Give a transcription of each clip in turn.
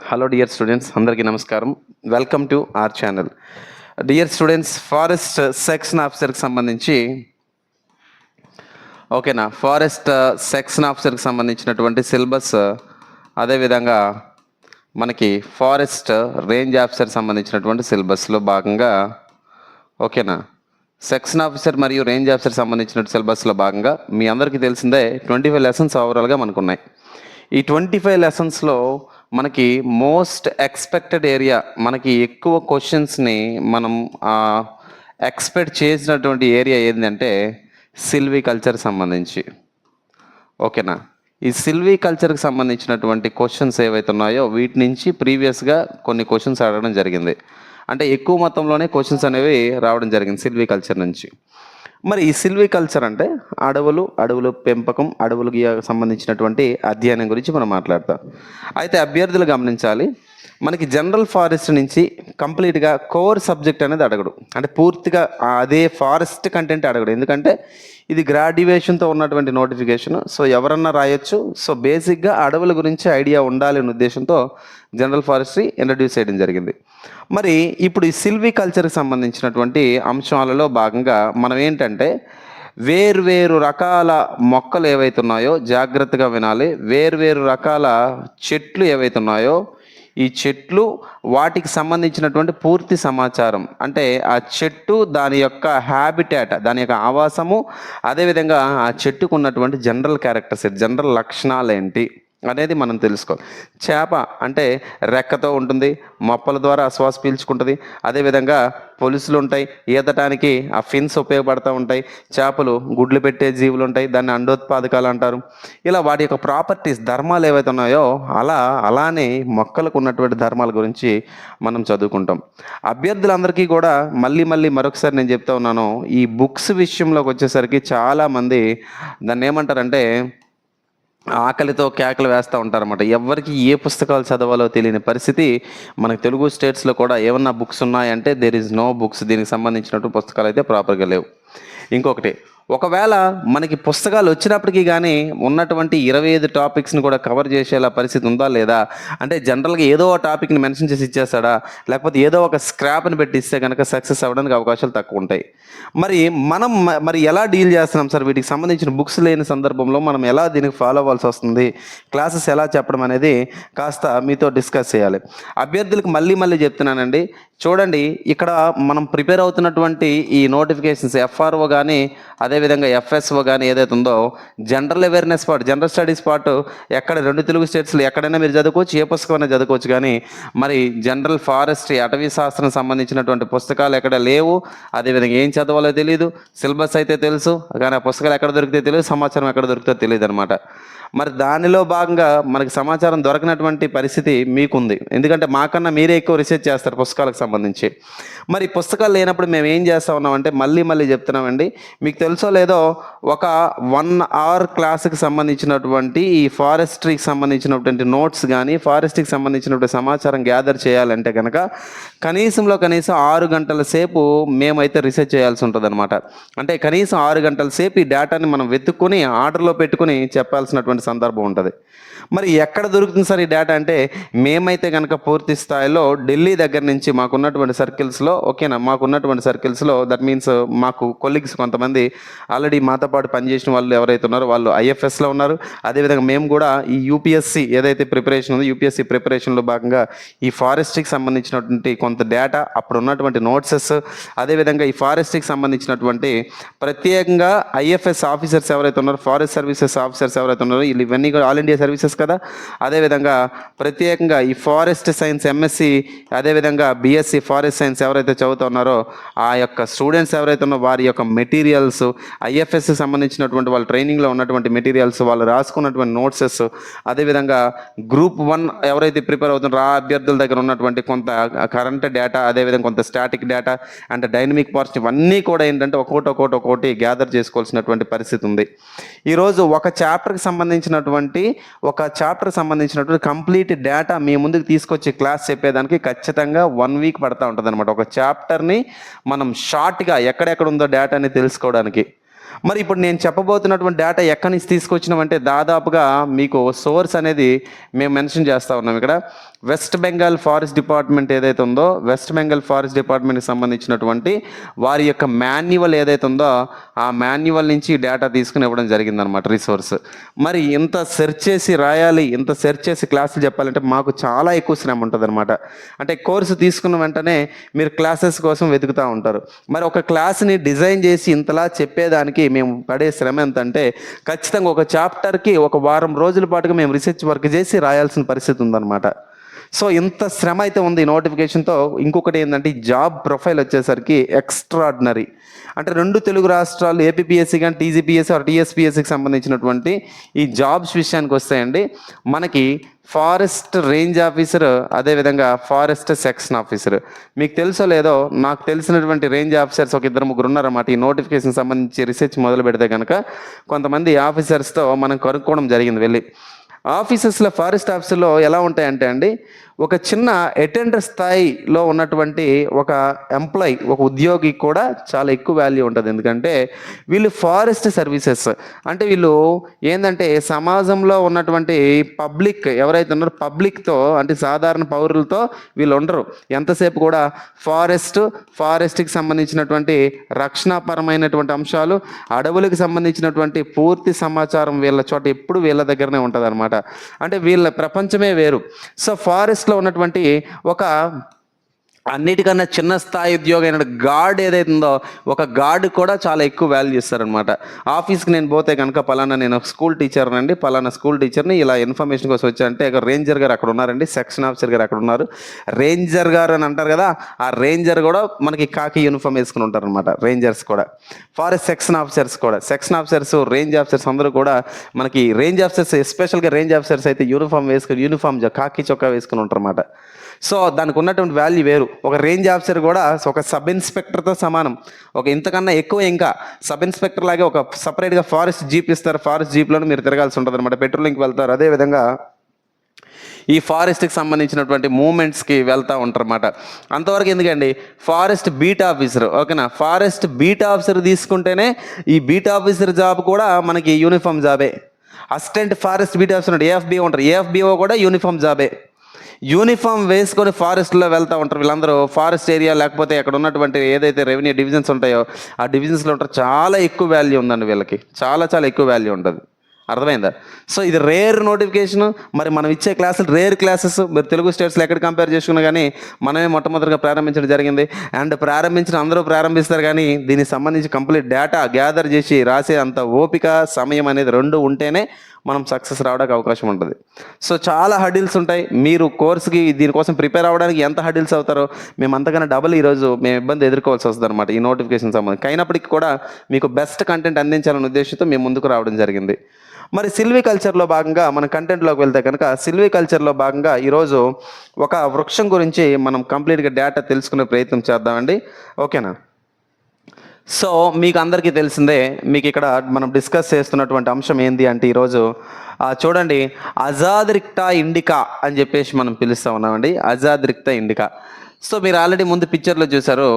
Hello dear students అందరికీ నమస్కారం. Welcome to our channel dear students forest section ఆఫీసర్కి సంబంధించి ఓకేనా ఫారెస్ట్ సెక్షన్ ఆఫీసర్కి సంబంధించినటువంటి సిలబస్ uh, అదేవిధంగా మనకి ఫారెస్ట్ రేంజ్ ఆఫీసర్ సంబంధించినటువంటి సిలబస్లో భాగంగా ఓకేనా సెక్షన్ ఆఫీసర్ మరియు రేంజ్ ఆఫీసర్ సంబంధించిన సిలబస్లో భాగంగా మీ అందరికీ తెలిసిందే ట్వంటీ ఫైవ్ లెసన్స్ ఓవరాల్గా మనకున్నాయి. ఈ ట్వంటీ ఫైవ్ లెసన్స్లో మనకి మోస్ట్ ఎక్స్పెక్టెడ్ ఏరియా మనకి ఎక్కువ క్వశ్చన్స్ని మనం ఎక్స్పెక్ట్ చేసినటువంటి ఏరియా ఏంటంటే సిల్వీ కల్చర్ సంబంధించి. ఓకేనా ఈ సిల్వీ కల్చర్కి సంబంధించినటువంటి క్వశ్చన్స్ ఏవైతే ఉన్నాయో వీటి నుంచి ప్రీవియస్గా కొన్ని క్వశ్చన్స్ అడగడం జరిగింది. అంటే ఎక్కువ మొత్తంలోనే క్వశ్చన్స్ అనేవి రావడం జరిగింది సిల్వీ కల్చర్ నుంచి. మరి ఈ సిల్వీ కల్చర్ అంటే అడవులు అడవుల పెంపకం అడవులకి సంబంధించినటువంటి అధ్యయనం గురించి మనం మాట్లాడతాం. అయితే అభ్యర్థులు గమనించాలి మనకి జనరల్ ఫారెస్ట్ నుంచి కంప్లీట్గా కోర్ సబ్జెక్ట్ అనేది అడగడు. అంటే పూర్తిగా అదే ఫారెస్ట్ కంటెంట్ అడగడు. ఎందుకంటే ఇది గ్రాడ్యుయేషన్తో ఉన్నటువంటి నోటిఫికేషన్ సో ఎవరన్నా రాయొచ్చు. సో బేసిక్గా అడవుల గురించి ఐడియా ఉండాలి అనే ఉద్దేశంతో జనరల్ ఫారెస్ట్రీ ఇంట్రడ్యూస్ చేయడం జరిగింది. మరి ఇప్పుడు ఈ సిల్వీ కల్చర్కి సంబంధించినటువంటి అంశాలలో భాగంగా మనం ఏంటంటే వేర్వేరు రకాల మొక్కలు ఏవైతే ఉన్నాయో జాగ్రత్తగా వినాలి. వేర్వేరు రకాల చెట్లు ఏవైతే ఉన్నాయో ఈ చెట్లు వాటికి సంబంధించినటువంటి పూర్తి సమాచారం. అంటే ఆ చెట్టు దాని యొక్క హ్యాబిటాట్ దాని యొక్క ఆవాసము అదేవిధంగా ఆ చెట్టుకు ఉన్నటువంటి జనరల్ క్యారెక్టర్స్ జనరల్ లక్షణాలు ఏంటి? అనేది మనం తెలుసుకోవాలి. చేప అంటే రెక్కతో ఉంటుంది మొప్పల ద్వారా శ్వాస పీల్చుకుంటుంది. అదేవిధంగా పొలుసులు ఉంటాయి ఈదటానికి ఆ ఫిన్స్ ఉపయోగపడుతూ ఉంటాయి. చేపలు గుడ్లు పెట్టే జీవులు ఉంటాయి దాన్ని అండోత్పాదకాలు అంటారు. ఇలా వాటి యొక్క ప్రాపర్టీస్ ధర్మాలు ఏవైతే ఉన్నాయో అలా అలానే మొక్కలకు ఉన్నటువంటి ధర్మాల గురించి మనం చదువుకుంటాం. అభ్యర్థులందరికీ కూడా మళ్ళీ మళ్ళీ మరొకసారి నేను చెప్తా ఉన్నాను. ఈ బుక్స్ విషయంలోకి వచ్చేసరికి చాలామంది దాన్ని ఏమంటారంటే ఆకలితో కేకలు వేస్తూ ఉంటారన్నమాట. ఎవరికి ఏ పుస్తకాలు చదవాలో తెలియని పరిస్థితి. మనకు తెలుగు స్టేట్స్లో కూడా ఏమన్నా బుక్స్ ఉన్నాయంటే దేర్ ఇస్ నో బుక్స్ దీనికి సంబంధించినట్టు పుస్తకాలు అయితే ప్రాపర్గా లేవు. ఇంకొకటి ఒకవేళ మనకి పుస్తకాలు వచ్చినప్పటికీ కానీ ఉన్నటువంటి ఇరవై ఐదు టాపిక్స్ని కూడా కవర్ చేసేలా పరిస్థితి ఉందా లేదా? అంటే జనరల్గా ఏదో ఒక టాపిక్ని మెన్షన్ చేసి ఇచ్చేస్తాడా? లేకపోతే ఏదో ఒక స్క్రాప్ని పెట్టి ఇస్తే కనుక సక్సెస్ అవ్వడానికి అవకాశాలు తక్కువ ఉంటాయి. మరి మనం మరి ఎలా డీల్ చేస్తున్నాం సార్? వీటికి సంబంధించిన బుక్స్ లేని సందర్భంలో మనం ఎలా దీనికి ఫాలో అవ్వాల్సి వస్తుంది? క్లాసెస్ ఎలా చెప్పడం అనేది కాస్త మీతో డిస్కస్ చేయాలి. అభ్యర్థులకు మళ్ళీ మళ్ళీ చెప్తున్నానండి. చూడండి ఇక్కడ మనం ప్రిపేర్ అవుతున్నటువంటి ఈ నోటిఫికేషన్స్ ఎఫ్ఆర్ఓ కానీ అదే అదేవిధంగా ఎఫ్ఎస్ఓ కానీ ఏదైతే ఉందో general awareness part general studies part ఎక్కడ రెండు తెలుగు స్టేట్స్లో ఎక్కడైనా మీరు చదువుకోవచ్చు ఏ పుస్తకమైనా చదువుకోవచ్చు కానీ మరి జనరల్ ఫారెస్ట్రీ అటవీ శాస్త్రం సంబంధించినటువంటి పుస్తకాలు ఎక్కడ లేవు. అదేవిధంగా ఏం చదవాలో తెలియదు సిలబస్ అయితే తెలుసు కానీ ఆ పుస్తకాలు ఎక్కడ దొరికితే తెలియదు సమాచారం ఎక్కడ దొరికితే తెలియదు అనమాట మరి దానిలో భాగంగా మనకి సమాచారం దొరకనటువంటి పరిస్థితి మీకుంది. ఎందుకంటే మాకన్నా మీరే ఎక్కువ రీసెర్చ్ చేస్తారు పుస్తకాలకు సంబంధించి. మరి పుస్తకాలు లేనప్పుడు మేము ఏం చేస్తా ఉన్నామంటే మళ్ళీ మళ్ళీ చెప్తున్నామండి. మీకు తెలుసో లేదో ఒక వన్ అవర్ క్లాస్కి సంబంధించినటువంటి ఈ ఫారెస్ట్రీకి సంబంధించినటువంటి నోట్స్ కానీ ఫారెస్ట్రీకి సంబంధించినటువంటి సమాచారం గ్యాదర్ చేయాలంటే కనుక కనీసంలో కనీసం ఆరు గంటల సేపు మేమైతే రీసెర్చ్ చేయాల్సి ఉంటుంది అంటే కనీసం ఆరు గంటల సేపు ఈ డేటాని మనం వెతుక్కొని ఆర్డర్లో పెట్టుకుని చెప్పాల్సినటువంటి సందర్భం ఉంటుంది. మరి ఎక్కడ దొరుకుతుంది సార్ ఈ డేటా అంటే మేమైతే కనుక పూర్తి స్థాయిలో ఢిల్లీ దగ్గర నుంచి మాకున్నటువంటి సర్కిల్స్లో ఓకేనా? మాకున్నటువంటి సర్కిల్స్లో దట్ మీన్స్ మాకు కొలీగ్స్ కొంతమంది ఆల్రెడీ మాతో పాటు పనిచేసిన వాళ్ళు ఎవరైతే ఉన్నారో వాళ్ళు ఐఎఫ్ఎస్లో ఉన్నారు. అదేవిధంగా మేము కూడా ఈ యూపీఎస్సి ఏదైతే ప్రిపరేషన్ ఉందో యూపీఎస్సి ప్రిపరేషన్లో భాగంగా ఈ ఫారెస్ట్కి సంబంధించినటువంటి కొంత డేటా అప్పుడు ఉన్నటువంటి నోట్సెస్ అదేవిధంగా ఈ ఫారెస్ట్కి సంబంధించినటువంటి ప్రత్యేకంగా ఐఎఫ్ఎస్ ఆఫీసర్స్ ఎవరైతే ఉన్నారో ఫారెస్ట్ సర్వీసెస్ ఆఫీసర్స్ ఎవరైతే ఉన్నారో వీళ్ళు ఇవన్నీ కూడా ఆల్ ఇండియా సర్వీసెస్ కదా. అదేవిధంగా ప్రత్యేకంగా ఈ ఫారెస్ట్ సైన్స్ ఎంఎస్సి అదేవిధంగా బీఎస్సీ ఫారెస్ట్ సైన్స్ ఎవరైతే చదువుతున్నారో ఆ యొక్క స్టూడెంట్స్ ఎవరైతే ఉన్నారో వారి యొక్క మెటీరియల్స్ ఐఎఫ్ఎస్కి సంబంధించినటువంటి వాళ్ళ ట్రైనింగ్లో ఉన్నటువంటి మెటీరియల్స్ వాళ్ళు రాసుకున్నటువంటి నోట్సెస్ అదేవిధంగా గ్రూప్ వన్ ఎవరైతే ప్రిపేర్ అవుతున్నారో ఆ అభ్యర్థుల దగ్గర ఉన్నటువంటి కొంత కరెంట్ డేటా అదేవిధంగా కొంత static data and dynamic parts ఇవన్నీ కూడా ఏంటంటే ఒక్కొక్కటి ఒక్కొక్కటి ఒక్కొక్కటి గ్యాదర్ చేసుకోవాల్సినటువంటి పరిస్థితి ఉంది. ఈరోజు ఒక చాప్టర్కి సంబంధించినటువంటి ఒక చాప్టర్కి సంబంధించినటువంటి కంప్లీట్ డేటా మీ ముందుకు తీసుకొచ్చి క్లాస్ చెప్పేదానికి ఖచ్చితంగా వన్ వీక్ పడతా ఉంటుంది అనమాట ఒక చాప్టర్ని మనం షార్ట్గా ఎక్కడెక్కడ ఉందో డేటాని తెలుసుకోవడానికి. మరి ఇప్పుడు నేను చెప్పబోతున్నటువంటి డేటా ఎక్కడి నుంచి తీసుకొచ్చినామంటే దాదాపుగా మీకు సోర్స్ అనేది మేము మెన్షన్ చేస్తూ ఉన్నాం ఇక్కడ. వెస్ట్ బెంగాల్ ఫారెస్ట్ డిపార్ట్మెంట్ ఏదైతే ఉందో వెస్ట్ బెంగాల్ ఫారెస్ట్ డిపార్ట్మెంట్కి సంబంధించినటువంటి వారి యొక్క మాన్యువల్ ఏదైతే ఉందో ఆ మాన్యువల్ నుంచి డేటా తీసుకుని ఇవ్వడం జరిగిందనమాట రిసోర్స్. మరి ఇంత సెర్చ్ చేసి రాయాలి ఇంత సెర్చ్ చేసి క్లాసులు చెప్పాలంటే మాకు చాలా ఎక్కువ శ్రమ ఉంటుంది అనమాట అంటే కోర్సు తీసుకున్న వెంటనే మీరు క్లాసెస్ కోసం వెతుకుతూ ఉంటారు. మరి ఒక క్లాస్ని డిజైన్ చేసి ఇంతలా చెప్పేదానికి మేము పడే శ్రమ ఎంత అంటే ఖచ్చితంగా ఒక చాప్టర్కి ఒక వారం రోజుల పాటుగా మేము రీసెర్చ్ వర్క్ చేసి రాయాల్సిన పరిస్థితి ఉందన్నమాట. సో ఇంత శ్రమ అయితే ఉంది నోటిఫికేషన్తో. ఇంకొకటి ఏంటంటే జాబ్ ప్రొఫైల్ వచ్చేసరికి ఎక్స్ట్రాడినరీ. అంటే రెండు తెలుగు రాష్ట్రాలు ఏపీపీఎస్సీ కానీ టీజీపీఎస్సీ ఆర్ టీఎస్పీఎస్సీకి సంబంధించినటువంటి ఈ జాబ్స్ విషయానికి వస్తాయండి. మనకి ఫారెస్ట్ రేంజ్ ఆఫీసర్ అదేవిధంగా ఫారెస్ట్ సెక్షన్ ఆఫీసర్. మీకు తెలుసో లేదో నాకు తెలిసినటువంటి రేంజ్ ఆఫీసర్స్ ఒక ఇద్దరు ముగ్గురు ఉన్నారన్నమాట. ఈ నోటిఫికేషన్ సంబంధించి రీసెర్చ్ మొదలు పెడితే కనుక కొంతమంది ఆఫీసర్స్తో మనం కనుక్కోవడం జరిగింది వెళ్ళి. ఆఫీసెస్లో ఫారెస్ట్ ఆఫీసులో ఎలా ఉంటాయంటే అండి ఒక చిన్న అటెండర్ స్థాయిలో ఉన్నటువంటి ఒక ఎంప్లాయ్ ఒక ఉద్యోగి కూడా చాలా ఎక్కువ వాల్యూ ఉంటుంది. ఎందుకంటే వీళ్ళు ఫారెస్ట్ సర్వీసెస్ అంటే వీళ్ళు ఏంటంటే సమాజంలో ఉన్నటువంటి పబ్లిక్ ఎవరైతే ఉన్నారో పబ్లిక్తో అంటే సాధారణ పౌరులతో వీళ్ళు ఉండరు. ఎంతసేపు కూడా ఫారెస్ట్ ఫారెస్ట్కి సంబంధించినటువంటి రక్షణాపరమైనటువంటి అంశాలు అడవులకు సంబంధించినటువంటి పూర్తి సమాచారం వీళ్ళ చోట ఎప్పుడు వీళ్ళ దగ్గరనే ఉంటుంది అంటే వీళ్ళ ప్రపంచమే వేరు. సో ఫారెస్ట్ ఉన్నటువంటి ఒక అన్నిటికన్నా చిన్న స్థాయి ఉద్యోగం అయిన గార్డ్ ఏదైతే ఉందో ఒక గార్డ్ కూడా చాలా ఎక్కువ వాల్యూ ఇస్తారనమాట ఆఫీస్కి నేను పోతే కనుక పలానా నేను ఒక స్కూల్ టీచర్ అండి పలానా స్కూల్ టీచర్ని ఇలా ఇన్ఫర్మేషన్ కోసం వచ్చానంటే ఇక రేంజర్ గారు అక్కడ ఉన్నారండి సెక్షన్ ఆఫీసర్ గారు అక్కడ ఉన్నారు. రేంజర్ గారు అని అంటారు కదా ఆ రేంజర్ కూడా మనకి కాకి యూనిఫామ్ వేసుకుని ఉంటారనమాట రేంజర్స్ కూడా. ఫారెస్ట్ సెక్షన్ ఆఫీసర్స్ కూడా సెక్షన్ ఆఫీసర్స్ రేంజ్ ఆఫీసర్స్ అందరూ కూడా మనకి రేంజ్ ఆఫీసర్స్ ఎస్పెషల్గా రేంజ్ ఆఫీసర్స్ అయితే యూనిఫామ్ వేసుకుని యూనిఫామ్ కాకి చొక్కా వేసుకుని ఉంటారు అనమాట సో దానికి ఉన్నటువంటి వాల్యూ వేరు. ఒక రేంజ్ ఆఫీసర్ కూడా ఒక సబ్ ఇన్స్పెక్టర్తో సమానం. ఒక ఇంతకన్నా ఎక్కువ ఇంకా సబ్ ఇన్స్పెక్టర్ లాగే ఒక సపరేట్గా ఫారెస్ట్ జీప్ ఇస్తారు. ఫారెస్ట్ జీప్లోనే మీరు తిరగాల్సి ఉంటుంది అనమాట పెట్రోలింగ్కి వెళ్తారు. అదేవిధంగా ఈ ఫారెస్ట్కి సంబంధించినటువంటి మూమెంట్స్కి వెళ్తూ ఉంటారన్నమాట. అంతవరకు ఎందుకండి? ఫారెస్ట్ బీట్ ఆఫీసర్ ఓకేనా ఫారెస్ట్ బీట్ ఆఫీసర్ తీసుకుంటేనే ఈ బీట్ ఆఫీసర్ జాబ్ కూడా మనకి యూనిఫామ్ జాబే assistant forest beat officer AFBO ఉంటారు. ఏఎఫ్బిఓ కూడా యూనిఫామ్ జాబే యూనిఫామ్ వేసుకొని ఫారెస్ట్లో వెళ్తూ ఉంటారు వీళ్ళందరూ. ఫారెస్ట్ ఏరియా లేకపోతే అక్కడ ఉన్నటువంటి ఏదైతే రెవెన్యూ డివిజన్స్ ఉంటాయో ఆ డివిజన్స్లో ఉంటారు చాలా ఎక్కువ వాల్యూ ఉందండి వీళ్ళకి. చాలా చాలా ఎక్కువ వాల్యూ ఉంటుంది. అర్థమైందా? సో ఇది రేర్ నోటిఫికేషన్. మరి మనం ఇచ్చే క్లాసులు రేర్ క్లాసెస్. మీరు తెలుగు స్టేట్స్లో ఎక్కడ కంపేర్ చేసుకున్నా కానీ మనమే మొట్టమొదటిగా ప్రారంభించడం జరిగింది. అండ్ ప్రారంభించిన అందరూ ప్రారంభిస్తారు కానీ దీనికి సంబంధించి కంప్లీట్ డేటా గ్యాదర్ చేసి రాసే అంత ఓపిక సమయం అనేది రెండు ఉంటేనే మనం సక్సెస్ రావడానికి అవకాశం ఉంటుంది. సో చాలా హడిల్స్ ఉంటాయి. మీరు కోర్స్కి దీనికోసం ప్రిపేర్ అవ్వడానికి ఎంత హడిల్స్ అవుతారో మేము అంతకన్నా డబుల్ ఈరోజు మేము ఇబ్బంది ఎదుర్కోవాల్సి వస్తుంది అనమాట ఈ నోటిఫికేషన్ సంబంధించి. అయినప్పటికీ కూడా మీకు బెస్ట్ కంటెంట్ అందించాలనే ఉద్దేశంతో మేము ముందుకు రావడం జరిగింది. మరి సిల్వి కల్చర్లో భాగంగా మన కంటెంట్లోకి వెళ్తే కనుక సిల్వి కల్చర్లో భాగంగా ఈరోజు ఒక వృక్షం గురించి మనం కంప్లీట్గా డేటా తెలుసుకునే ప్రయత్నం చేద్దామండి. ఓకేనా సో మీకు అందరికీ తెలిసిందే మీకు ఇక్కడ మనం డిస్కస్ చేస్తున్నటువంటి అంశం ఏంది అంటే ఈరోజు చూడండి అజాద్రిక్టా ఇండికా అని చెప్పేసి మనం పిలుస్తూ ఉన్నామండి. Azadirachta indica. సో మీరు ఆల్రెడీ ముందు పిక్చర్లో చూసారు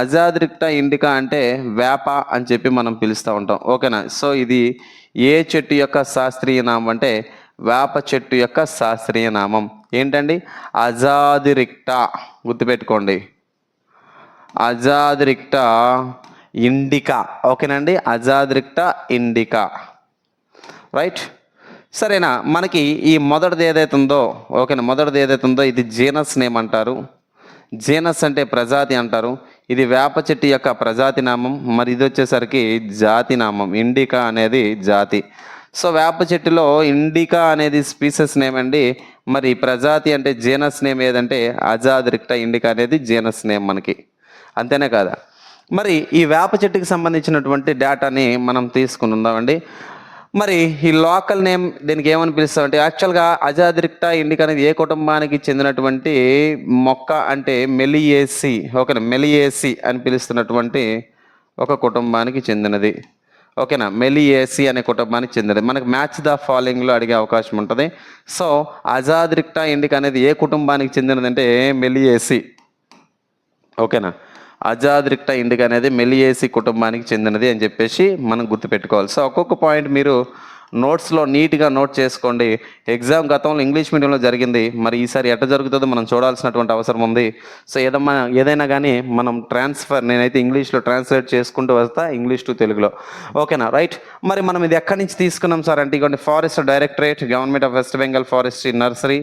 అజాద్రిక్టా ఇండికా అంటే వేప అని చెప్పి మనం పిలుస్తూ ఉంటాం. ఓకేనా? సో ఇది ఏ చెట్టు యొక్క శాస్త్రీయ నామం అంటే వేప చెట్టు యొక్క శాస్త్రీయ నామం. ఏంటండి? అజాదిరిక్టా గుర్తుపెట్టుకోండి. Azadirachta indica. ఓకేనండి? Azadirachta indica. రైట్? సరేనా మనకి ఈ మొదటిది ఏదైతే ఉందో ఓకేనా మొదటిది ఏదైతే ఉందో ఇది జీనస్ నేమ్ అంటారు. జీనస్ అంటే ప్రజాతి అంటారు. ఇది వేప చెట్టు యొక్క ప్రజాతి నామం. మరి ఇది వచ్చేసరికి జాతి నామం. ఇండికా అనేది జాతి. సో వేప చెట్టులో ఇండికా అనేది స్పీసెస్ నేమ్ అండి. మరి ప్రజాతి అంటే జీనస్ నేమ్ ఏదంటే అజాద్రిక్టా ఇండికా అనేది జీనస్ నేమ్ మనకి. అంతేనే కాదా? మరి ఈ వేప చెట్టుకి సంబంధించినటువంటి డేటాని మనం తీసుకుని ఉందామండి. మరి ఈ లోకల్ నేమ్ దీనికి ఏమని పిలుస్తామంటే యాక్చువల్గా అజాద్రిక్టా ఇండిక అనేది ఏ కుటుంబానికి చెందినటువంటి మొక్క అంటే మెలియేసి ఓకేనా? మెలియేసి అని పిలుస్తున్నటువంటి ఒక కుటుంబానికి చెందినది. ఓకేనా? మెలియేసి అనే కుటుంబానికి చెందినది. మనకు మ్యాచ్ ద ఫాలోయింగ్లో అడిగే అవకాశం ఉంటుంది. సో అజాద్రిక్టా ఇండిక అనేది ఏ కుటుంబానికి చెందినది అంటే మెలియేసి. ఓకేనా? అజాద్రిక్ట ఇండికా అనేది మెలియేసి కుటుంబానికి చెందినది అని చెప్పేసి మనం గుర్తుపెట్టుకోవాలి. సో ఒక్కొక్క పాయింట్ మీరు నోట్స్లో నీట్గా నోట్ చేసుకోండి. ఎగ్జామ్ గతంలో ఇంగ్లీష్ మీడియంలో జరిగింది. మరి ఈసారి ఎట్ట జరుగుతుందో మనం చూడాల్సినటువంటి అవసరం ఉంది. సో ఏదమ్మా ఏదైనా కానీ మనం ట్రాన్స్ఫర్ నేనైతే ఇంగ్లీష్లో ట్రాన్స్లేట్ చేసుకుంటూ వస్తా ఇంగ్లీష్ టు తెలుగులో. ఓకేనా? రైట్. మరి మనం ఇది ఎక్కడి నుంచి తీసుకున్నాం సార్ అంటే ఇటువంటి forest directorate government of West Bengal forestry nursery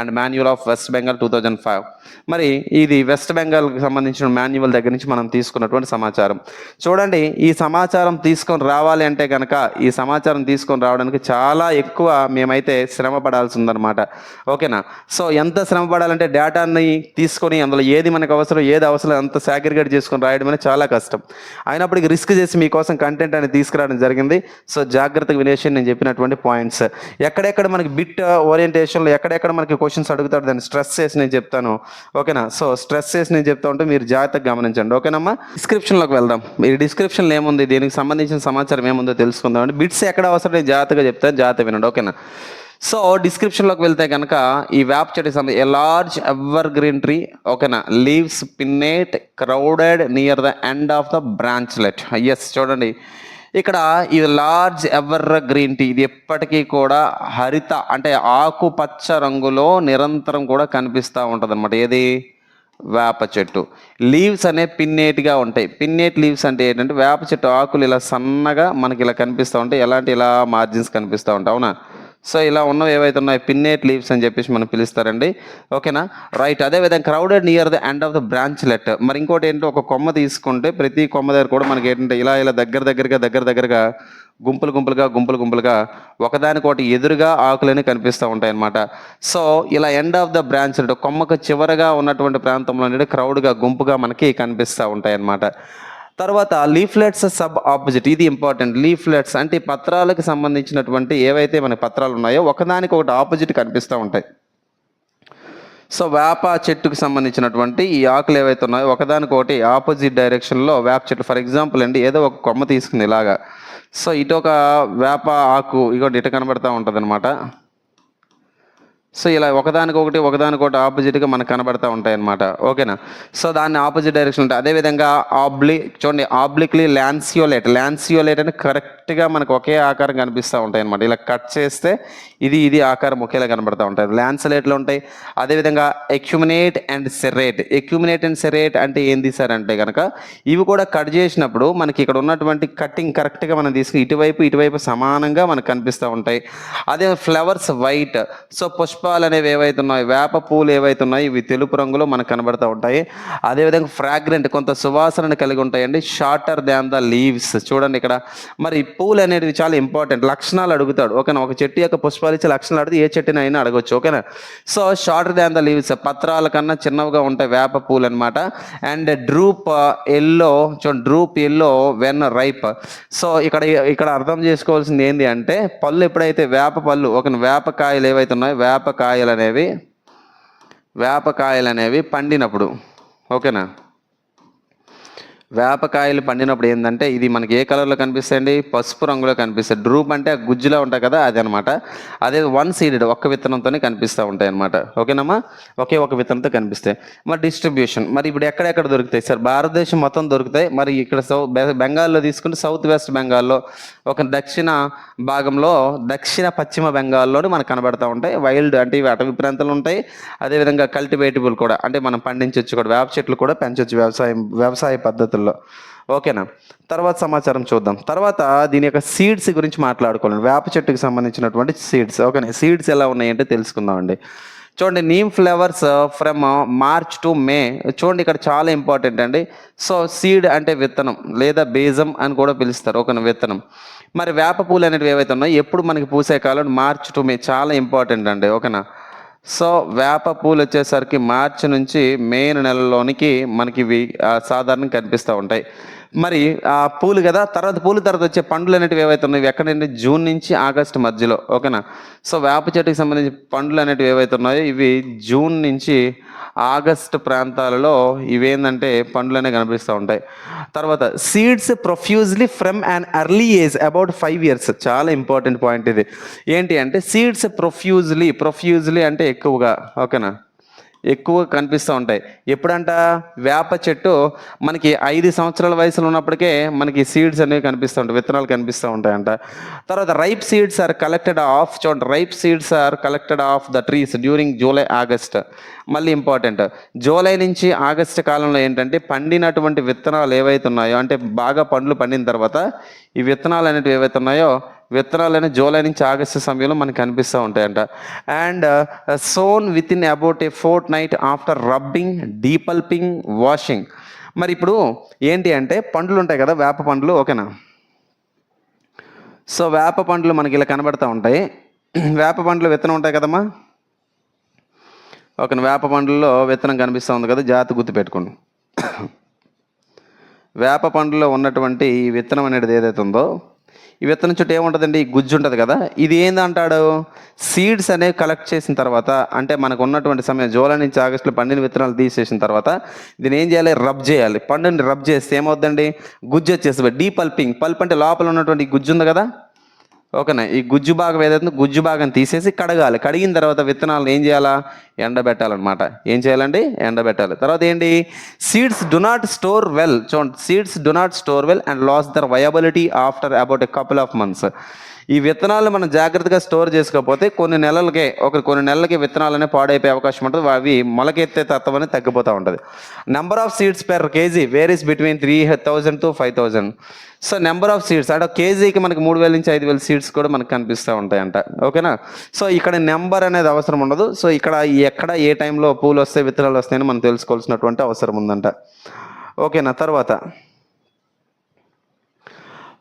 and manual of West Bengal two thousand five. మరి ఇది వెస్ట్ బెంగాల్కి సంబంధించిన మాన్యువల్ దగ్గర నుంచి మనం తీసుకున్నటువంటి సమాచారం. చూడండి ఈ సమాచారం తీసుకొని రావాలి అంటే కనుక ఈ సమాచారం తీసుకొని రావడానికి చాలా ఎక్కువ మేమైతే శ్రమ పడాల్సి ఉందన్నమాట ఓకేనా? సో ఎంత శ్రమ పడాలంటే డేటాని తీసుకొని అందులో ఏది మనకు అవసరం ఏది అవసరం అంత సాగ్రిగేట్ చేసుకొని రాయడం అనేది చాలా కష్టం. అయినప్పటికీ రిస్క్ చేసి మీకోసం కంటెంట్ అనేది తీసుకురావడం జరిగింది. సో జాగ్రత్తగా వినేసి నేను చెప్పినటువంటి పాయింట్స్. ఎక్కడెక్కడ మనకి బిట్ ఓరియంటేషన్లో ఎక్కడెక్కడ మనకి క్వశ్చన్స్ అడుగుతాడు దాన్ని స్ట్రెస్ చేసి నేను చెప్తాను. ఓకేనా? సో స్ట్రెస్ చేసి నేను చెప్తా ఉంటే మీరు జాగ్రత్తగా గమనించండి. ఓకేనమ్మా? డిస్క్రిప్షన్లోకి వెళ్దాం. ఈ డిస్క్రిప్షన్లో ఏముంది? దీనికి సంబంధించిన సమాచారం ఏముందో తెలుసుకుందాం. అంటే బిట్స్ ఎక్కడ అవసరం? నేను జాగ్రత్తగా చెప్తే జాగ్రత్త వినండి. ఓకేనా? సో డిస్క్రిప్షన్లోకి వెళ్తే కనుక ఈ వ్యాప్ చెట్టు సంబంధించి a large evergreen tree ఓకేనా? Leaves pinnate crowded near the end of the branchlets చూడండి. ఇక్కడ ఇది లార్జ్ ఎవర్ గ్రీన్ టీ ఇది ఎప్పటికీ కూడా హరిత అంటే ఆకుపచ్చ రంగులో నిరంతరం కూడా కనిపిస్తూ ఉంటుంది అనమాట ఏది? వేప చెట్టు. లీవ్స్ అనే పిన్నేట్గా ఉంటాయి. పిన్నేట్ లీవ్స్ అంటే ఏంటంటే వేప చెట్టు ఆకులు ఇలా సన్నగా మనకి ఇలా కనిపిస్తూ ఉంటాయి. ఎలాంటి ఇలా మార్జిన్స్ కనిపిస్తూ ఉంటాయి. అవునా? సో ఇలా ఉన్నవి ఏవైతే ఉన్నాయో పిన్నేట్ లీవ్స్ అని చెప్పేసి మనం పిలుస్తారండి. ఓకేనా? రైట్. అదేవిధంగా crowded near the end of the branchlet. మరి ఇంకోటి ఏంటంటే ఒక కొమ్మ తీసుకుంటే ప్రతి కొమ్మ దగ్గర కూడా మనకి ఏంటంటే ఇలా ఇలా దగ్గర దగ్గరగా దగ్గర దగ్గరగా గుంపులు గుంపులుగా గుంపులు గుంపులుగా ఒకదానికొకటి ఎదురుగా ఆకులని కనిపిస్తూ ఉంటాయన్నమాట. సో ఇలా ఎండ్ ఆఫ్ ద బ్రాంచ్ అంటే కొమ్మకు చివరగా ఉన్నటువంటి ప్రాంతంలో అనేది క్రౌడ్గా గుంపుగా మనకి కనిపిస్తూ ఉంటాయన్నమాట. తర్వాత లీఫ్లెట్స్ సబ్ ఆపోజిట్ ఇది ఇంపార్టెంట్ లీఫ్లెట్స్ అంటే పత్రాలకు సంబంధించినటువంటి ఏవైతే మన పత్రాలు ఉన్నాయో ఒకదానికి ఒకటి ఆపోజిట్ కనిపిస్తూ ఉంటాయి. సో వేప చెట్టుకు సంబంధించినటువంటి ఈ ఆకులు ఏవైతే ఉన్నాయో ఒకదానికొకటి ఆపోజిట్ డైరెక్షన్లో వేప చెట్టు. ఫర్ ఎగ్జాంపుల్ అండి ఏదో ఒక కొమ్మ తీసుకుంది ఇలాగా. సో ఇటు ఒక వేప ఆకు ఇగోటి ఇటు కనబడతా ఉంటుంది అనమాట సో ఇలా ఒకదానికొకటి ఒకదానికొకటి ఆపోజిట్గా మనకు కనబడతా ఉంటాయి ఓకేనా? సో దాన్ని ఆపోజిట్ డైరెక్షన్ ఉంటాయి అదేవిధంగా ఆబ్లి చూడండి ఆబ్లిక్లీ ల్యాన్సియోలేట్. ల్యాన్సియోలేట్ అని కరెక్ట్గా మనకు ఒకే ఆకారం కనిపిస్తూ ఉంటాయి అనమాట ఇలా కట్ చేస్తే ఇది ఇది ఆకారం ఒకేలా కనబడతా ఉంటాయి. ల్యాన్సలేట్లు ఉంటాయి. అదేవిధంగా ఎక్యుమినేట్ అండ్ సెరేట్. ఎక్యుమినేట్ అండ్ సెరేట్ అంటే ఏంది సార్ అంటే కనుక ఇవి కూడా కట్ చేసినప్పుడు మనకి ఇక్కడ ఉన్నటువంటి కట్టింగ్ కరెక్ట్గా మనం తీసుకుని ఇటువైపు ఇటువైపు సమానంగా మనకు కనిపిస్తూ ఉంటాయి. అదే ఫ్లవర్స్ వైట్. సో పుష్పాలు అనేవి ఏవైతే వేప పూలు ఏవైతే ఇవి తెలుపు రంగులో మనకు కనబడుతూ ఉంటాయి. అదేవిధంగా ఫ్రాగ్రెంట్ కొంత సువాసనను కలిగి ఉంటాయండి. Shorter than the leaves. చూడండి ఇక్కడ. మరి పూలు అనేవి చాలా ఇంపార్టెంట్ లక్షణాలు అడుగుతాడు. ఓకేనా? ఒక చెట్టు యొక్క పుష్పాలు ఇచ్చే లక్షణాలు అడిగితే ఏ చెట్టునైనా అయినా అడగొచ్చు. ఓకేనా? So shorter than the leaves పత్రాల కన్నా చిన్నవిగా ఉంటాయి వేప పూలు అనమాట అండ్ డ్రూప్ ఎల్లో చూడండి drupe yellow when ripe so ఇక్కడ ఇక్కడ అర్థం చేసుకోవాల్సింది ఏంటి అంటే పళ్ళు ఎప్పుడైతే వేప పళ్ళు ఒక వేపకాయలు ఏవైతే ఉన్నాయో వేపకాయలు అనేవి వేపకాయలు అనేవి పండినప్పుడు. ఓకేనా? వేపకాయలు పండినప్పుడు ఏంటంటే ఇది మనకి ఏ కలర్లో కనిపిస్తాయండి? పసుపు రంగులో కనిపిస్తాయి. డ్రూప్ అంటే ఆ గుజ్జులో ఉంటాయి కదా అది అనమాట అదే వన్ సీడెడ్ ఒక్క విత్తనంతోనే కనిపిస్తూ ఉంటాయి అనమాట ఓకేనమ్మా? ఒకే ఒక విత్తనంతో కనిపిస్తాయి. మరి డిస్ట్రిబ్యూషన్ మరి ఇప్పుడు ఎక్కడెక్కడ దొరుకుతాయి? సార్ భారతదేశం మొత్తం దొరుకుతాయి. మరి ఇక్కడ సౌ బె- బెంగాల్లో తీసుకుంటే సౌత్ వెస్ట్ బెంగాల్లో ఒక దక్షిణ భాగంలో దక్షిణ పశ్చిమ బెంగాల్లోని మనకు కనబడతా ఉంటాయి. వైల్డ్ అంటే ఇవి అటవీ ప్రాంతాలు ఉంటాయి. అదేవిధంగా కల్టివేటబుల్ కూడా అంటే మనం పండించవచ్చు కూడా వేప చెట్లు కూడా పెంచవచ్చు వ్యవసాయం వ్యవసాయ పద్ధతులు. పద్ధతుల్లో ఓకేనా? తర్వాత సమాచారం చూద్దాం. తర్వాత దీని యొక్క సీడ్స్ గురించి మాట్లాడుకోవాలండి వేప చెట్టుకి సంబంధించినటువంటి సీడ్స్. ఓకేనా? సీడ్స్ ఎలా ఉన్నాయంటే తెలుసుకుందామండి చూడండి neem flowers from March to May. చూడండి ఇక్కడ చాలా ఇంపార్టెంట్ అండి. సో సీడ్ అంటే విత్తనం లేదా బీజం అని కూడా పిలుస్తారు. ఒక విత్తనం. మరి వేప పూలు అనేవి ఏవైతే ఉన్నాయో ఎప్పుడు మనకి పూసే కాలం మార్చ్ టు మే. చాలా ఇంపార్టెంట్ అండి. ఓకేనా? సో వేప పూలు వచ్చేసరికి మార్చి నుంచి మే నెలలోనికి మనకి సాధారణంగా కనిపిస్తూ ఉంటాయి. మరి ఆ పూలు కదా తర్వాత పూలు తర్వాత వచ్చే పండ్లు అనేటివి ఏవైతే ఉన్నాయో ఎక్కడంటే జూన్ నుంచి ఆగస్టు మధ్యలో ఓకేనా? సో వేప చెట్టుకి సంబంధించి పండ్లు అనేటివి ఏవైతే ఉన్నాయో ఇవి జూన్ నుంచి ఆగస్ట్ ప్రాంతాలలో ఇవేంటంటే పండ్లనే కనిపిస్తూ ఉంటాయి. తర్వాత seeds profusely from an early age about five years చాలా ఇంపార్టెంట్ పాయింట్ ఇది. ఏంటి అంటే సీడ్స్ ప్రొఫ్యూజ్లీ ప్రొఫ్యూజ్లీ అంటే ఎక్కువగా ఓకేనా? ఎక్కువ కనిపిస్తూ ఉంటాయి. ఎప్పుడంట? వేప చెట్టు మనకి ఐదు సంవత్సరాల వయసులో ఉన్నప్పటికే మనకి సీడ్స్ అనేవి కనిపిస్తూ ఉంటాయి విత్తనాలు కనిపిస్తూ ఉంటాయంట. తర్వాత ripe seeds are collected off చూడండి ripe seeds are collected off the trees during July August మళ్ళీ ఇంపార్టెంట్ జూలై నుంచి ఆగస్ట్ కాలంలో ఏంటంటే పండినటువంటి విత్తనాలు ఏవైతే ఉన్నాయో అంటే బాగా పండ్లు పండిన తర్వాత ఈ విత్తనాలు అనేటివి ఏవైతే ఉన్నాయో విత్తనాలు అనేవి జూలై నుంచి ఆగస్టు సమయంలో మనకు కనిపిస్తూ ఉంటాయంట. And sown within about a fortnight after rubbing depulping washing మరి ఇప్పుడు ఏంటి అంటే పండ్లు ఉంటాయి కదా వేప పండ్లు ఓకేనా సో వేప పండ్లు మనకి ఇలా కనబడతా ఉంటాయి. వేప పండ్లు విత్తనం ఉంటాయి కదమ్మా? ఒక వేప పండ్లలో విత్తనం కనిపిస్తూ ఉంది కదా జాతి గుర్తు పెట్టుకోండి. వేప పండులో ఉన్నటువంటి ఈ విత్తనం అనేది ఏదైతే ఉందో ఈ విత్తనం చుట్టూ ఏముంటుందండి? గుజ్జు ఉంటుంది కదా? ఇది ఏందంటాడు సీడ్స్ అనేవి కలెక్ట్ చేసిన తర్వాత అంటే మనకు ఉన్నటువంటి సమయం జూలై నుంచి ఆగస్టులో పండిన విత్తనాలు తీసేసిన తర్వాత దీన్ని ఏం చేయాలి? రబ్ చేయాలి. పండుని రబ్ చేస్తే ఏమవుద్దండి? గుజ్జు వచ్చేస్తుంది. డీ పల్పింగ్ పల్ప్ అంటే లోపల ఉన్నటువంటి గుజ్జు ఉంది కదా? ఓకేనా? ఈ గుజ్జు భాగం ఏదైతే గుజ్జు భాగం తీసేసి కడగాలి. కడిగిన తర్వాత విత్తనాలను ఏం చేయాలా? ఎండబెట్టాలన్నమాట. ఏం చేయాలండి? ఎండబెట్టాలి. తర్వాత ఏంటి? Seeds do not store well చూడండి. Seeds do not store well and lose their viability after about a couple of months ఈ విత్తనాలు మనం జాగ్రత్తగా స్టోర్ చేసుకోకపోతే కొన్ని నెలలకే ఒక కొన్ని నెలలకి విత్తనాలు అనేవి పాడైపోయే అవకాశం ఉంటుంది. అవి మొలకెత్తే తత్వం అనేది తగ్గిపోతూ ఉంటుంది. Number of seeds per KG varies between three thousand to five thousand so number of seeds అంటే ఒక కేజీకి మనకి మూడు వేల నుంచి ఐదు వేల సీడ్స్ కూడా మనకు కనిపిస్తూ ఉంటాయంట. ఓకేనా సో ఇక్కడ నెంబర్ అనేది అవసరం ఉండదు. సో ఇక్కడ ఎక్కడ ఏ టైంలో పూలు వస్తాయి విత్తనాలు వస్తాయని మనం తెలుసుకోవాల్సినటువంటి అవసరం ఉందంట. ఓకేనా తర్వాత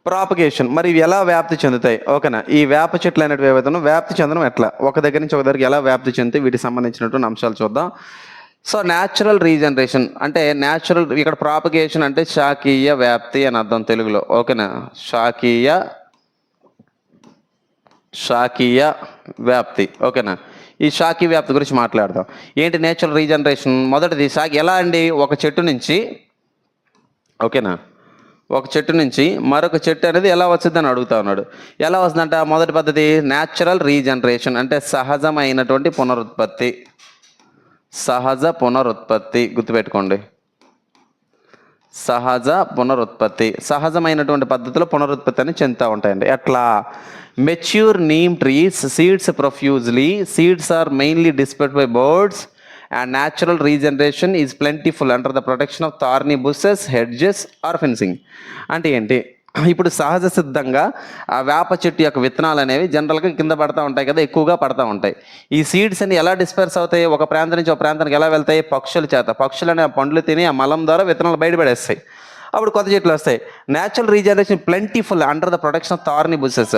ప్రాపగేషన్. మరి ఇవి ఎలా వ్యాప్తి చెందుతాయి? ఓకేనా? ఈ వేప చెట్లు అనేటివి ఏవైతే వ్యాప్తి చెందడం ఎట్లా? ఒక దగ్గర నుంచి ఒక దగ్గరికి ఎలా వ్యాప్తి చెందుతాయి వీటికి సంబంధించినటువంటి అంశాలు చూద్దాం. సో న్యాచురల్ రీజనరేషన్ అంటే న్యాచురల్ ఇక్కడ ప్రాపగేషన్ అంటే శాకీయ వ్యాప్తి అని అర్థం తెలుగులో. ఓకేనా? శాకీయ శాకీయ వ్యాప్తి. ఓకేనా? ఈ షాకీ వ్యాప్తి గురించి మాట్లాడదాం. ఏంటి నేచురల్ రీజనరేషన్ మొదటిది శాఖ ఎలా అండి? ఒక చెట్టు నుంచి ఓకేనా? ఒక చెట్టు నుంచి మరొక చెట్టు అనేది ఎలా వచ్చిందని అడుగుతా ఉన్నాడు. ఎలా వస్తుందంట? మొదటి పద్ధతి న్యాచురల్ రీజనరేషన్ అంటే సహజమైనటువంటి పునరుత్పత్తి. సహజ పునరుత్పత్తి గుర్తుపెట్టుకోండి. సహజ పునరుత్పత్తి సహజమైనటువంటి పద్ధతిలో పునరుత్పత్తి అని చెందుతూ ఉంటాయండి. ఎట్లా? Mature neem trees seeds profusely seeds are mainly dispersed by birds and natural regeneration is plentiful under the protection of thorny bushes, hedges or fencing. అంటే ఏంటి? ఇప్పుడు సహజ సిద్ధంగా ఆ వేప చెట్టు యొక్క విత్తనాలు అనేవి జనరల్గా కింద పడతా ఉంటాయి కదా ఎక్కువగా పడతా ఉంటాయి. ఈ సీడ్స్ అని ఎలా డిస్పర్స్ అవుతాయి? ఒక ప్రాంతం నుంచి ఒక ప్రాంతానికి ఎలా వెళ్తాయి? పక్షుల చేత పక్షులు అనే ఆ పండ్లు తిని ఆ మలం ద్వారా విత్తనాలు బయటపడేస్తాయి. అప్పుడు కొత్త చెట్లు వస్తాయి. Natural regeneration plentiful under the protection of thorny bushes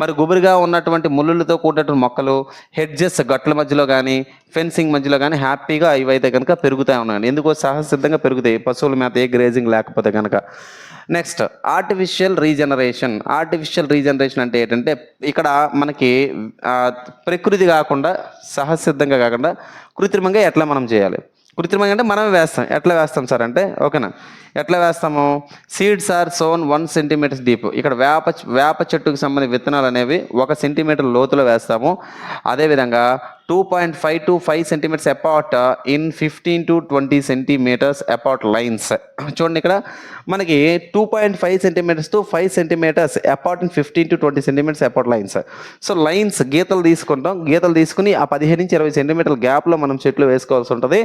మరి గుబురుగా ఉన్నటువంటి ముళ్ళులతో కూడినటువంటి మొక్కలు హెడ్జెస్ గట్ల మధ్యలో కానీ ఫెన్సింగ్ మధ్యలో కానీ హ్యాపీగా ఇవైతే కనుక పెరుగుతూ ఉన్నాయి ఎందుకో సహసిద్ధంగా పెరుగుతాయి. పశువుల మేత ఏ గ్రేజింగ్ లేకపోతే కనుక next artificial regeneration artificial regeneration అంటే ఏంటంటే ఇక్కడ మనకి ప్రకృతి కాకుండా సహసిద్ధంగా కాకుండా కృత్రిమంగా ఎట్లా మనం చేయాలి? కృత్రిమంగా అంటే మనమే వేస్తాం. ఎట్లా వేస్తాం సార్ అంటే ఓకేనా? ఎట్లా వేస్తాము? Seeds are sown one centimetres deep. ఇక్కడ వేప వేప చెట్టుకు సంబంధించిన విత్తనాలు అనేవి ఒక సెంటీమీటర్ లోతులో వేస్తాము. అదేవిధంగా two point five to five centimetres apart in fifteen to twenty centimetres apart lines చూడండి ఇక్కడ మనకి two point five centimetres to five centimetres apart in fifteen to twenty centimetres apart lines so lines గీతలు తీసుకుంటాం. గీతలు తీసుకుని ఆ పదిహేను నుంచి ఇరవై సెంటీమీటర్ల గ్యాప్లో మనం చెట్లు వేసుకోవాల్సి ఉంటుంది.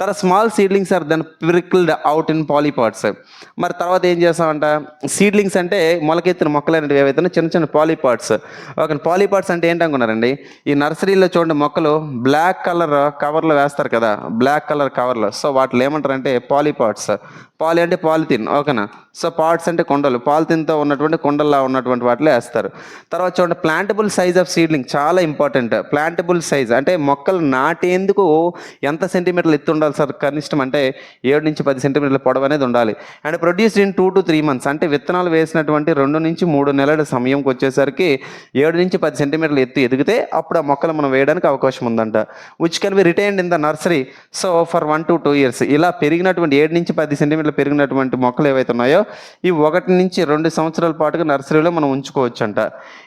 తర్వాత small seedlings are then pricked out in polypots మరి తర్వాత ఏం చేస్తామంట? సీడ్లింగ్స్ అంటే మొలకెత్తిన మొక్కలు అనేవి ఏవైతే చిన్న చిన్న పాలీపాట్స్ ఒక పాలీపాట్స్ అంటే ఏంటనుకున్నారండి ఈ నర్సరీలో చూడండి మొక్కలు బ్లాక్ కలర్ కవర్లో వేస్తారు కదా బ్లాక్ కలర్ కవర్లో. సో వాటిలో ఏమంటారంటే పాలీపాట్స్ పాలి అంటే పాలిథిన్ ఓకేనా? సో పాట్స్ అంటే కొండలు పాలిథిన్తో ఉన్నటువంటి కొండల్లా ఉన్నటువంటి వాటిలో వేస్తారు. తర్వాత చూడండి ప్లాంటబుల్ సైజ్ ఆఫ్ సీడ్లింగ్ చాలా ఇంపార్టెంట్. ప్లాంటబుల్ సైజ్ అంటే మొక్కలు నాటేందుకు ఎంత సెంటీమీటర్లు ఎత్తు ఉండాలి సార్? కనిష్టం అంటే ఏడు నుంచి పది సెంటీమీటర్ల పొడవు అనేది ఉండాలి. And produced in two to three months అంటే విత్తనాలు వేసినటువంటి రెండు నుంచి మూడు నెలల సమయంకి వచ్చేసరికి ఏడు నుంచి పది సెంటీమీటర్లు ఎత్తు ఎదిగితే అప్పుడు ఆ మొక్కలు మనం వేయడానికి అవకాశం ఉందంట. Which can be retained in the nursery so for one to two years ఇలా పెరిగినటువంటి ఏడు నుంచి పది సెంటీమీటర్ నీడలో పెరిగినటువంటి మొక్కలు ఏవైతే ఉన్నాయో ఈ ఒకటి నుంచి రెండు సంవత్సరాల పాటుగా నర్సరీలో మనం ఉంచుకోవచ్చు అంట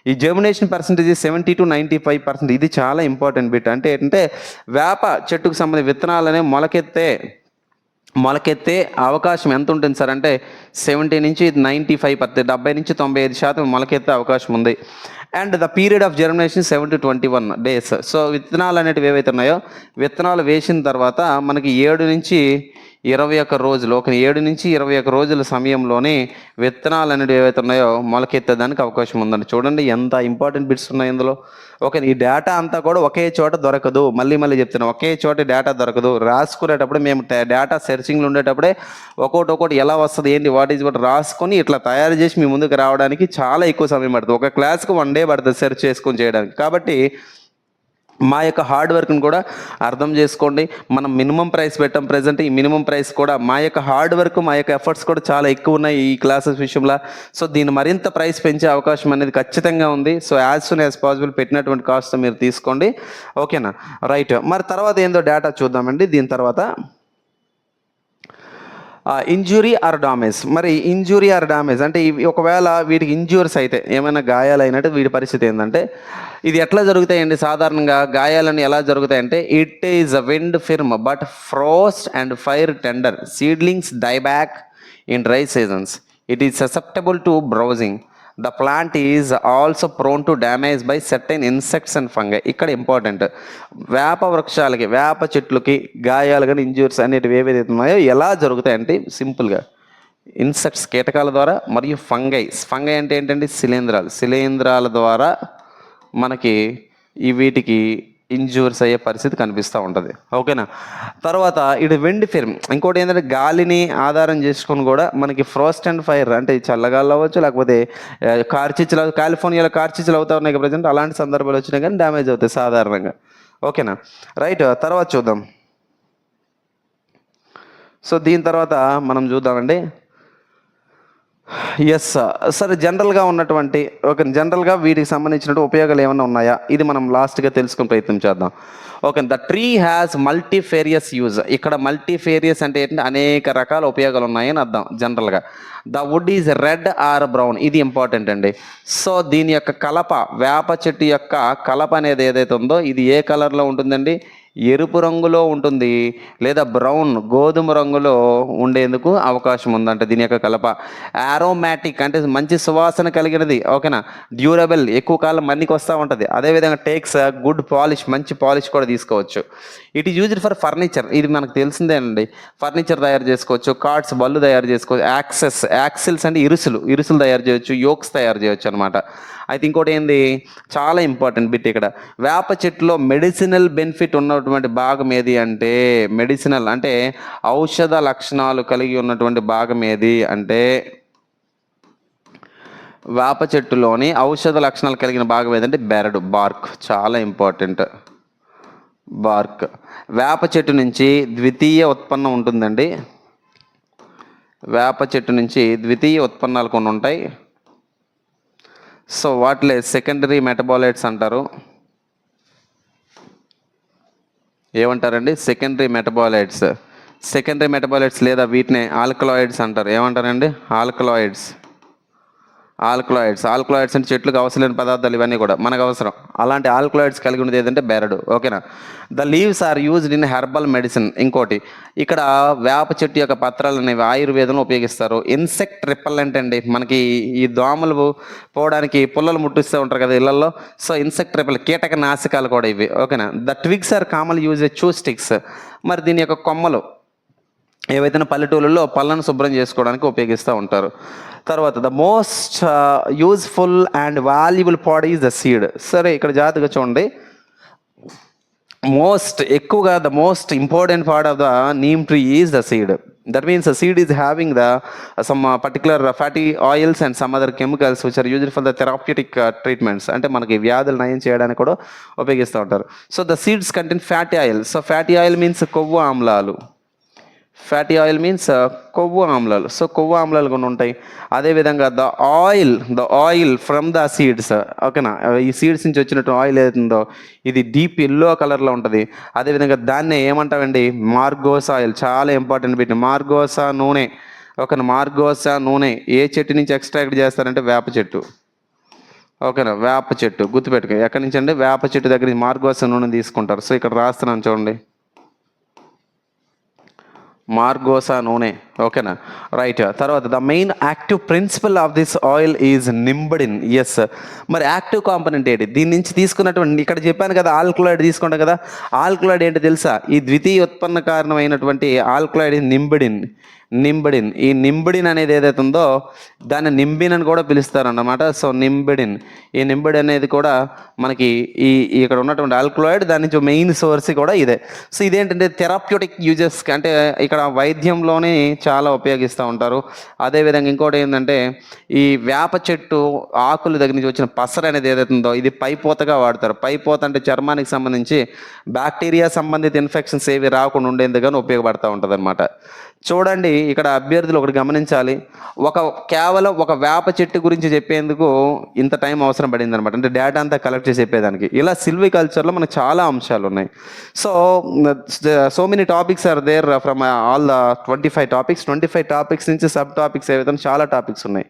ఈ germination percentage seventy to ninety five percent ఇది చాలా ఇంపార్టెంట్ బిట్ అంటే ఏంటంటే వేప చెట్టుకు సంబంధించిన విత్తనాలనే మొలకెత్తే మొలకెత్తే అవకాశం ఎంత ఉంటుంది సార్? అంటే సెవెంటీ నుంచి నైంటీ ఫైవ్ పర్సెంట్ డెబ్బై నుంచి తొంభై ఐదు శాతం మొలకెత్తే అవకాశం ఉంది. And the period of germination seven to twenty one days so విత్తనాలు అనేటివి ఏవైతే ఉన్నాయో విత్తనాలు వేసిన తర్వాత మనకి ఏడు నుంచి ఇరవై ఒక్క రోజులు ఒక ఏడు నుంచి ఇరవై ఒక్క రోజుల సమయంలోనే విత్తనాలు అనేవి ఏవైతే ఉన్నాయో మొలకెత్తేదానికి అవకాశం ఉందండి. చూడండి ఎంత ఇంపార్టెంట్ బిట్స్ ఉన్నాయి ఇందులో. ఒక ఈ డేటా అంతా కూడా ఒకే చోట దొరకదు. మళ్ళీ మళ్ళీ చెప్తున్నాను ఒకే చోట డేటా దొరకదు. రాసుకునేటప్పుడు మేము డేటా సెర్చింగ్లో ఉండేటప్పుడే ఒక్కొక్కటి ఒకటి ఎలా వస్తుంది ఏంటి వాట్ ఈజ్ వాట్ రాసుకొని ఇట్లా తయారు చేసి మీ ముందుకు రావడానికి చాలా ఎక్కువ సమయం పడుతుంది. ఒక క్లాస్కి వన్ డే పడుతుంది సెర్చ్ చేసుకొని చేయడానికి. కాబట్టి మా యొక్క హార్డ్ వర్క్ని కూడా అర్థం చేసుకోండి. మనం మినిమం ప్రైస్ పెట్టాం ప్రజెంట్ ఈ మినిమం ప్రైస్ కూడా మా యొక్క హార్డ్ వర్క్ మా యొక్క ఎఫర్ట్స్ కూడా చాలా ఎక్కువ ఉన్నాయి ఈ క్లాసెస్ విషయంలో. సో దీన్ని మరింత ప్రైస్ పెంచే అవకాశం అనేది ఖచ్చితంగా ఉంది. So as soon as possible పెట్టినటువంటి కాస్ట్ మీరు తీసుకోండి. ఓకేనా రైట్ మరి తర్వాత ఏందో డేటా చూద్దామండి. దీని తర్వాత ఇంజురీ ఆర్ డామేజ్ మరి ఇంజురీ ఆర్ డామేజ్ అంటే ఒకవేళ వీటికి ఇంజ్యూర్స్ అయితే ఏమైనా గాయాలైనట్టు వీడి పరిస్థితి ఏంటంటే ఇది ఎట్లా జరుగుతాయండి? సాధారణంగా గాయాలని ఎలా జరుగుతాయంటే it is a wind firm but frost and fire tender seedlings dieback in dry seasons it is susceptible to browsing the plant is also prone to damage by certain insects and fungi ఇక్కడ important వేప వృక్షాలకి వేప చెట్లకి గాయాలు కానీ injuries అనేటివి ఏవైతే ఉన్నాయో ఎలా జరుగుతాయంటే సింపుల్గా ఇన్సెక్ట్స్ కీటకాల ద్వారా మరియు ఫంగై ఫంగై అంటే ఏంటంటే శిలీంధ్రాలు. శిలీంధ్రాల ద్వారా మనకి ఈ వీటికి ఇంజూర్స్ అయ్యే పరిస్థితి కనిపిస్తూ ఉంటుంది. ఓకేనా? తర్వాత ఇది వెండి ఫిర్మ్. ఇంకోటి ఏంటంటే గాలిని ఆధారం చేసుకొని కూడా మనకి ఫ్రోస్ట్ అండ్ ఫైర్ అంటే చల్లగాలు అవ్వచ్చు లేకపోతే ఆ, కార్చిచ్చులు కాలిఫోర్నియాలో కార్చిచ్చులు అవుతా ఉన్నాయి కదా ప్రజెంట్ అలాంటి సందర్భాలు వచ్చినా కానీ డ్యామేజ్ అవుతాయి సాధారణంగా. ఓకేనా? రైట్ తర్వాత చూద్దాం. సో దీని తర్వాత మనం చూద్దామండి. ఎస్ సరే జనరల్గా ఉన్నటువంటి ఒక జనరల్గా వీటికి సంబంధించినటువంటి ఉపయోగాలు ఏమైనా ఉన్నాయా? ఇది మనం లాస్ట్గా తెలుసుకుని ప్రయత్నం చేద్దాం. Okay the tree has multifarious use ఇక్కడ మల్టీఫేరియస్ అంటే ఏంటంటే అనేక రకాల ఉపయోగాలు ఉన్నాయని అర్థం జనరల్గా. The wood is red or brown ఇది ఇంపార్టెంట్ అండి. సో దీని యొక్క కలప వేప చెట్టు యొక్క కలప అనేది ఏదైతే ఉందో ఇది ఏ కలర్లో ఉంటుందండి? ఎరుపు రంగులో ఉంటుంది లేదా బ్రౌన్ గోధుమ రంగులో ఉండేందుకు అవకాశం ఉందంట దీని యొక్క కలప. ఆరోమాటిక్ అంటే మంచి సువాసన కలిగినది ఓకేనా? డ్యూరబుల్ ఎక్కువ కాలం మన్నికి వస్తూ ఉంటుంది. అదేవిధంగా టేక్స్ గుడ్ పాలిష్ మంచి పాలిష్ కూడా తీసుకోవచ్చు. It is used for furniture ఇది మనకు తెలిసిందేనండి ఫర్నిచర్ తయారు చేసుకోవచ్చు కార్డ్స్ బళ్ళు తయారు చేసుకోవచ్చు యాక్సెస్ యాక్సిల్స్ అంటే ఇరుసులు. ఇరుసులు తయారు చేయొచ్చు యోక్స్ తయారు చేయొచ్చు అనమాట అయితే ఇంకోటి ఏంది? చాలా ఇంపార్టెంట్ బిట్ ఇక్కడ. వేప చెట్టులో మెడిసినల్ బెనిఫిట్ ఉన్నటువంటి భాగం ఏది అంటే మెడిసినల్ అంటే ఔషధ లక్షణాలు కలిగి ఉన్నటువంటి భాగం ఏది అంటే వేప చెట్టులోని ఔషధ లక్షణాలు కలిగిన భాగం ఏదంటే బెరడు బార్క్. చాలా ఇంపార్టెంట్ బార్క్. వేప చెట్టు నుంచి ద్వితీయ ఉత్పన్నం ఉంటుందండి. వేప చెట్టు నుంచి ద్వితీయ ఉత్పన్నాలు కొన్ని ఉంటాయి. సో వాటిలే సెకండరీ మెటబాలైట్స్ అంటారు. ఏమంటారండి? సెకండరీ మెటబాలైట్స్ సెకండరీ మెటబాలైట్స్ లేదా వీటిని ఆల్కలాయిడ్స్ అంటారు. ఏమంటారండి? Alkaloids alkaloids. ఆల్కలాయిడ్స్ అంటే చెట్లకు అవసరం లేని పదార్థాలు ఇవన్నీ కూడా మనకు అవసరం. అలాంటి ఆల్కలాయిడ్స్ కలిగి ఉన్నది ఏదంటే బెరడు. ఓకేనా? The leaves are used in herbal medicine. ఇంకోటి ఇక్కడ వేప చెట్టు యొక్క పత్రాలు అనేవి ఆయుర్వేదంలో ఉపయోగిస్తారు. ఇన్సెక్ట్ రిపల్లెంట్ అండి. మనకి ఈ దోమలు పోవడానికి పుల్లలు ముట్టిస్తూ ఉంటారు కదా ఇళ్ళలో సో ఇన్సెక్ట్ రిపల్ కీటక నాశకాలు కూడా ఇవి. ఓకేనా? The twigs are common use chew sticks. మరి దీని యొక్క కొమ్మలు ఏవైతే పల్లెటూళ్ళలో పళ్ళను శుభ్రం చేసుకోవడానికి ఉపయోగిస్తూ ఉంటారు. తర్వాత the most useful and valuable part is the seed సరే ఇక్కడ జాగ్రత్తగా చూడండి. మోస్ట్ ఎక్కువగా the most important part of the neem tree is the seed that means the seed is having the some particular fatty oils and some other chemicals which are used for the therapeutic treatments అంటే మనకి వ్యాధులు నయం చేయడానికి కూడా ఉపయోగిస్తూ ఉంటారు. So the seeds content fatty oil so fatty oil means కొవ్వు ఆమ్లాలు. ఫ్యాటీ ఆయిల్ మీన్స్ కొవ్వు ఆమ్లాలు. సో కొవ్వు ఆమ్లాలు కొన్ని ఉంటాయి. అదేవిధంగా the oil the oil from the seeds ఓకేనా ఈ సీడ్స్ నుంచి వచ్చినట్టు ఆయిల్ ఏదైతుందో ఇది డీప్ ఎల్లో కలర్లో ఉంటుంది. అదేవిధంగా దాన్నే ఏమంటామండి? మార్గోసా ఆయిల్ చాలా ఇంపార్టెంట్ బిట్ మార్గోసా నూనె. ఓకేనా మార్గోసా నూనె. ఏ చెట్టు నుంచి ఎక్స్ట్రాక్ట్ చేస్తారంటే వేప చెట్టు. ఓకేనా వేప చెట్టు. గుర్తుపెట్టుకో. ఎక్కడి నుంచి అండి? వేప చెట్టు దగ్గర మార్గోసా నూనె తీసుకుంటారు. సో ఇక్కడ రాస్తున్నాను చూడండి. మార్గోసా నూనె. ఓకేనా? రైట్. తర్వాత the main active principle of this oil is nimbidin. Yes మరి యాక్టివ్ కాంపనెంట్ ఏంటి? దీని నుంచి తీసుకున్నటువంటి ఇక్కడ చెప్పాను కదా ఆల్కలాయిడ్ తీసుకుంటాం కదా ఆల్కలాయిడ్ ఏంటి తెలుసా? ఈ ద్వితీయ ఉత్పన్న కారణమైనటువంటి ఆల్కలాయిడ్ నింబడిన్. నింబడిన్. ఈ నింబడిన్ అనేది ఏదైతే ఉందో దాన్ని నింబిన్ అని కూడా పిలుస్తారన్నమాట. సో నింబడిన్. ఈ నింబడిన్ అనేది కూడా మనకి ఈ ఇక్కడ ఉన్నటువంటి ఆల్కలాయిడ్ దాని నుంచి మెయిన్ సోర్స్ కూడా ఇదే. సో ఇదేంటంటే థెరాప్యూటిక్ యూజెస్ అంటే ఇక్కడ వైద్యంలోనే చాలా ఉపయోగిస్తూ ఉంటారు. అదేవిధంగా ఇంకోటి ఏంటంటే ఈ వేప చెట్టు ఆకుల దగ్గర నుంచి వచ్చిన పసర అనేది ఏదైతే ఉందో ఇది పైపోతగా వాడతారు. పైపోత అంటే చర్మానికి సంబంధించి బ్యాక్టీరియా సంబంధిత ఇన్ఫెక్షన్స్ ఏవి రాకుండా ఉండేందుకు ఉపయోగపడుతూ ఉంటుంది చూడండి ఇక్కడ అభ్యర్థులు ఒకటి గమనించాలి. ఒక కేవలం ఒక వేప చెట్టు గురించి చెప్పేందుకు ఇంత టైం అవసరం పడింది అనమాట అంటే డేటా అంతా కలెక్ట్ చేసి చెప్పేదానికి. ఇలా సిల్వి కల్చర్లో మనకు చాలా అంశాలు ఉన్నాయి. So so many topics are there from all the twenty five topics twenty five topics నుంచి సబ్ టాపిక్స్ ఏవైతే విధంగా చాలా టాపిక్స్ ఉన్నాయి.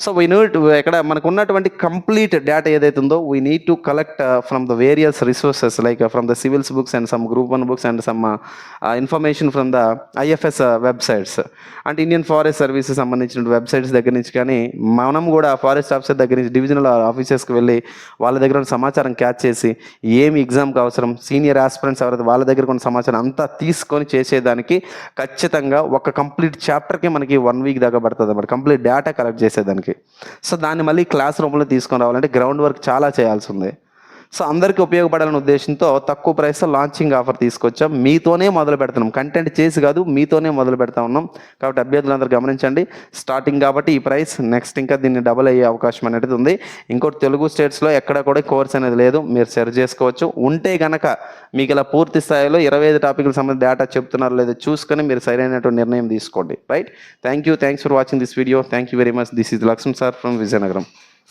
సో వీ నీడ్ ఇక్కడ మనకు ఉన్నటువంటి కంప్లీట్ డేటా ఏదైతే ఉందో we need to collect from the various resources like from the civils books and some group one books and some information from the IFS websites అంటే Indian forest services సంబంధించిన websites దగ్గర నుంచి కానీ మనం కూడా forest officer దగ్గర నుంచి divisional ఆఫీసర్స్కి వెళ్ళి వాళ్ళ దగ్గర ఉన్న సమాచారం క్యాచ్ చేసి ఏమి ఎగ్జామ్కి అవసరం సీనియర్ ఆస్పిరెంట్స్ ఎవరైతే వాళ్ళ దగ్గర ఉన్న సమాచారం అంతా తీసుకొని చేసేదానికి ఖచ్చితంగా ఒక కంప్లీట్ చాప్టర్కి మనకి వన్ వీక్ దాకా పడుతుంది. అన్నమాట కంప్లీట్ డేటా కలెక్ట్ చేసేదానికి. సో దాన్ని మళ్ళీ క్లాస్ రూమ్లో తీసుకొని రావాలంటే గ్రౌండ్ వర్క్ చాలా చేయాల్సి ఉంది. సో అందరికీ ఉపయోగపడాలనే ఉద్దేశంతో తక్కువ ప్రైస్లో లాంచింగ్ ఆఫర్ తీసుకొచ్చాం. మీతోనే మొదలు పెడుతున్నాం. కంటెంట్ చేసి కాదు మీతోనే మొదలు పెడతా ఉన్నాం. కాబట్టి అభ్యర్థులందరూ గమనించండి. స్టార్టింగ్ కాబట్టి ఈ ప్రైస్ నెక్స్ట్ ఇంకా దీన్ని డబుల్ అయ్యే అవకాశం అనేది ఉంది. ఇంకోటి తెలుగు స్టేట్స్లో ఎక్కడ కూడా కోర్స్ అనేది లేదు. మీరు సెర్చ్ చేసుకోవచ్చు. ఉంటే గనక మీకు ఇలా పూర్తి స్థాయిలో ఇరవై ఐదు టాపిక్ల సంబంధించి డేటా చెప్తున్నారు లేదో చూసుకొని మీరు సరైనటువంటి నిర్ణయం తీసుకోండి. Right thank you thanks for watching this video thank you very much this is Lakshman sir from Vizianagaram